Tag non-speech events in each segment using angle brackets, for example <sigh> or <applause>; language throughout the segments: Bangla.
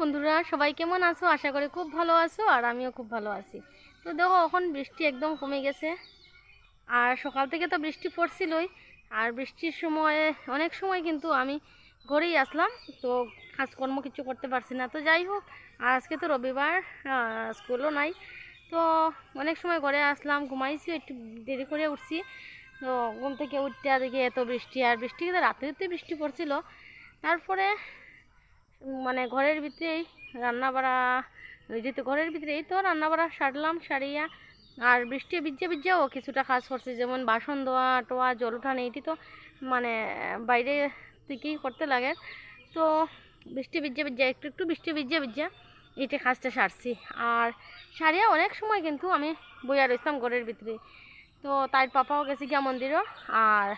বন্ধুরা, সবাই কেমন আছো? আশা করি খুব ভালো আছো আর আমিও খুব ভালো আছি। তো দেখো, এখন বৃষ্টি একদম কমে গেছে। আর সকাল থেকে তো বৃষ্টি পড়ছিলই। আর বৃষ্টির সময়, অনেক সময় কিন্তু আমি ঘরেই আসলাম। তো কাজকর্ম কিছু করতে পারছি না। তো যাই হোক, আর আজকে তো রবিবার স্কুলও নাই। তো অনেক সময় ঘরে আসলাম, ঘুমাইছি, একটু দেরি করে উঠছি। তো ঘুম থেকে উঠতে দেখি এত বৃষ্টি। আর বৃষ্টি কিন্তু রাত্রিতে বৃষ্টি পড়ছিল। তারপরে মানে ঘরের ভিতরেই রান্না বাড়া ওই যেহেতু ঘরের ভিতরেই তো রান্না বাড়া সারলাম, সারিয়া। আর বৃষ্টি ভিজে ভিজেও কিছুটা কাজ করছে, যেমন বাসন ধোয়া, টোয়া, জল উঠানো এটি তো মানে বাইরে থেকেই করতে লাগে। তো বৃষ্টি ভিজে ভিজে, একটু একটু বৃষ্টি ভিজে ভিজে এটা কাজটা সারছি। আর সারিয়া অনেক সময় কিন্তু আমি বইয়া রইতাম ঘরের ভিতরে তো তাই পাপাও গেছে গিয়া মন্দিরও, আর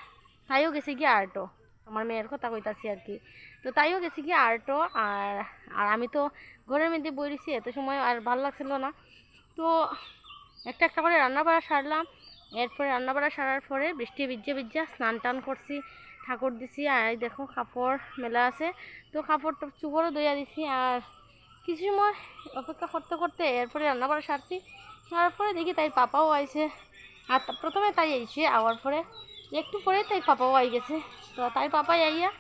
তাইও গেছে গিয়া আর্টও। আমার মেয়ের কথা কইতাছি আর কি তো তাইও গেছি কি আর্টও, আর আর আমি তো ঘরের মধ্যে বই রয়েছি এত সময় আর ভালো লাগছিল না। তো একটা একটা করে রান্না বাড়া সারলাম, এরপরে রান্না বাড়া সারার পরে বৃষ্টি ভিজে ভিজে স্নান টান করছি, ঠাকুর দিছি, আর দেখো কাপড় মেলা আছে। তো কাপড় চুপড়ও দইয়া দিছি, আর কিছু সময় অপেক্ষা করতে করতে এরপরে রান্না বাড়া সারছি, সারার পরে দেখি তাই পাপাও আইছে। আর প্রথমে তাই আইছে, আওয়ার পরে একটু পরে তাই পাপাও আই গেছে। তো তাই পাপাই আইয়া,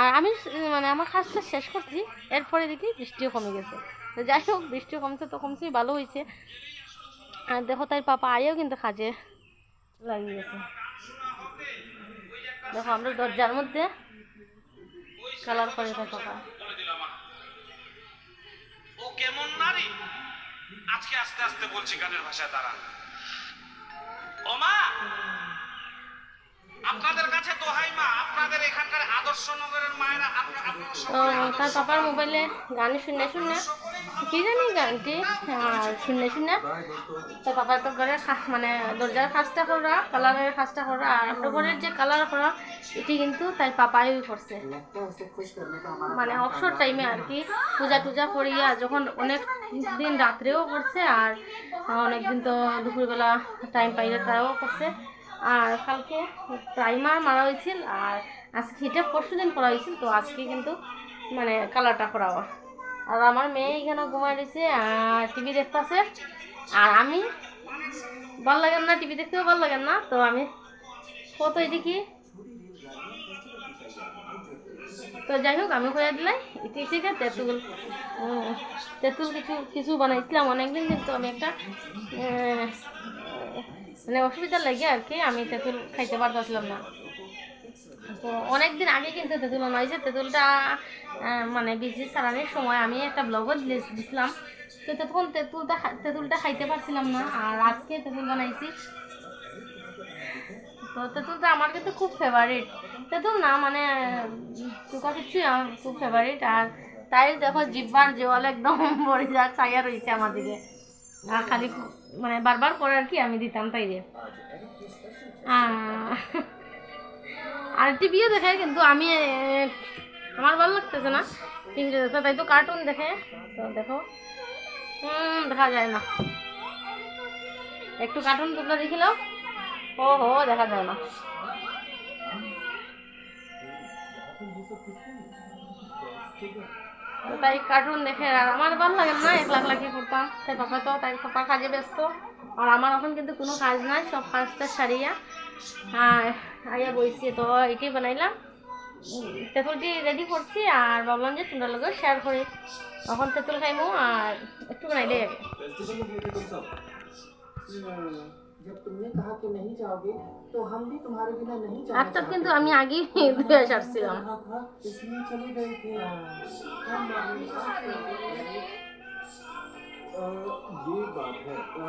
আর আমি মানে আমার কাজটা শেষ করছি, এরপরে দেখি বৃষ্টিও কমে গেছে। তো যাই হোক, বৃষ্টিও কমছে তো কমছেই, ভালো হয়েছে। আর দেখো তাই পাপা আয়েও কিন্তু কাজে লাগিয়ে গেছে। দেখো আমরা দরজার মধ্যে কালার করে তাই পাপা। ও কেমন নারী? আজকে আস্তে আস্তে বলছি গানের ভাষায় তারা ও মা! আপনাদের কাছে দোহাই মা আপনাদের এখানকার আদর্শ নগরের মায়েরা আপনা- আপনারা তার পাপার মোবাইলে গান শুনে শুনে কি জানি গানটি? আর শুনে শুনে তো পাপা তো ঘরের খা- মানে দরজার কাজটা করা কালারের কাজটা করা আর আমরা ঘরের যে কালার করা এটি কিন্তু তাই পাপাই করছে। মানে অবসর টাইমে আর কি পূজা টুজা করিয়া যখন অনেক দিন রাত্রেও করছে আর অনেক দিন তো দুপুরবেলা টাইম পাইলে তাও করছে। আর কালকে প্রাইমার মারা হয়েছিল আর আজকে এটা পরশু দিন করা হয়েছিল, তো আজকে কিন্তু মানে কালারটা করা। আর আমার মেয়ে এখানে ঘুমাই রয়েছে আর টিভি দেখতেছে। আর আমি ভালো লাগে না টিভি দেখতেও ভালো লাগে না, তো আমি কত এদিকে তো যাই হোক, আমি করে দিলাই এটি থেকে তেঁতুল। তেঁতুল কিছু কিছু বানাইছিলাম অনেকদিন কিন্তু আমি একটা মানে অসুবিধা লাগে আর কি, আমি তেঁতুল খাইতে পারতেছিলাম না। তো অনেকদিন আগে কিন্তু তেঁতুল বানাইছে তেঁতুলটা মানে বিজি চালানোর সময় আমি একটা ব্লগও দিছিলাম। তো তখন তেঁতুলটা তেঁতুলটা খাইতে পারছিলাম না, আর আজকে তেঁতুল বানাইছি। তো তেঁতুলটা আমার কিন্তু খুব ফেভারিট তেঁতুল না মানে চুকা পিচ্ছুই আমার খুব ফেভারিট আর তাই দেখো, জিব্বার জল একদম ভরে যা চাইয়া রয়েছে আমার দিকে। আর খালি মানে বারবার করে আর কি আমি দিতাম তাই রে আহ, আর টিভিও দেখে কিন্তু আমি আমার ভালো লাগতেছে না। টিভিতে দেখতে তাই তো কার্টুন দেখে। তো দেখো। হুম দেখা যায় না। একটু কার্টুন তোমরা দেখিলাম ও হো দেখা যায় না। তো তাই কার্টুন দেখে আর আমার ভালো লাগে না এক লাখ লাখি করতাম? তাই পাপা তো, তাই পাপা কাজে ব্যস্ত। আর আমার এখন কিন্তু কোনো কাজ নাই, সব কাজটা সারিয়া। হ্যাঁ আইয়া বইছি তো, এটাই বানাইলাম। তেঁতুলটি রেডি করছি আর ভাবলাম যে তোমরা লোকের শেয়ার করি। তখন তেঁতুল খাইমো আর একটু বানাইলে যাবে नहीं जाओगे तो हम भी तुम्हारे बिना नहीं जाना হাতটা কিন্তু আমি আগেই ধুয়ে সারছিলাম चाहा था इसलिए चले गए थे हम नहीं अ, ये बात है अ,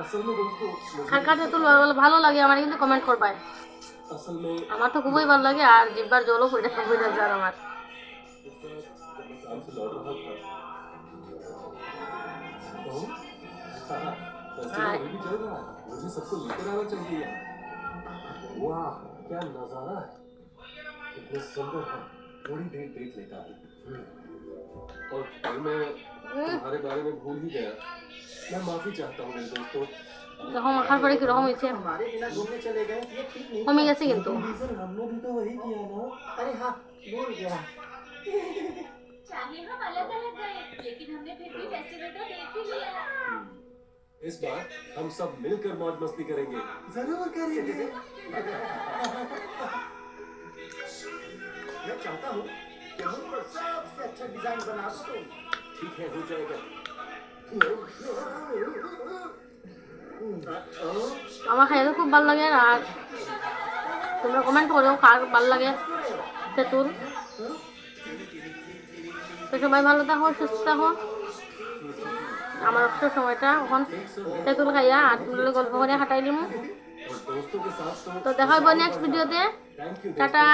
असल में दोस्तों मुझे কার কার তেঁতুল ভালো- ভালো লাগে আমার কিন্তু কমেন্ট করবাই असल में আমার তো খুবই ভালো লাগে আর জিব্বার জলও পড়ে পড়ে যায় আর আমার काम से लौट रहा था तो हाँ, फेस्टिवल अभी भी चल रहा है मुझे सबको लेकर आना चाहिए वाह क्या नजारा है कितने सुंदर है थोड़ी देर देख लेता हूँ और कल मैं तुम्हारे बारे में भूल ही गया मैं माफी चाहता हूँ मेरे दोस्तों যখন মাখার পরে কিরকম হয়েছে हमारे बिना घूमने चले गए ये ठीक नहीं কমে গেছে কিন্তু डीजल हमने भी तो वही किया ना अरे हाँ भूल गया चाहे हम अलग अलग गए इस बार हम सब मिलकर मौज मस्ती करेंगे जरूर करेंगे <laughs> मैं चाहता हूँ कि मुझ पर सबसे अच्छा डिजाइन बना दो तुम ठीक है हो जाएगा আমার খাইতে খুব ভালো লাগে আর তোমরা কমেন্ট করেও কার ভালো লাগে তেঁতুল তো সবাই ভালো থাকো সুস্থ থাকো আমার অবসর সময়টা ওখান তেঁতুল খাইয়া আর গল্প করে হাঁটাই দিমু। তো দেখা হইব নেক্সট ভিডিওতে টাটা।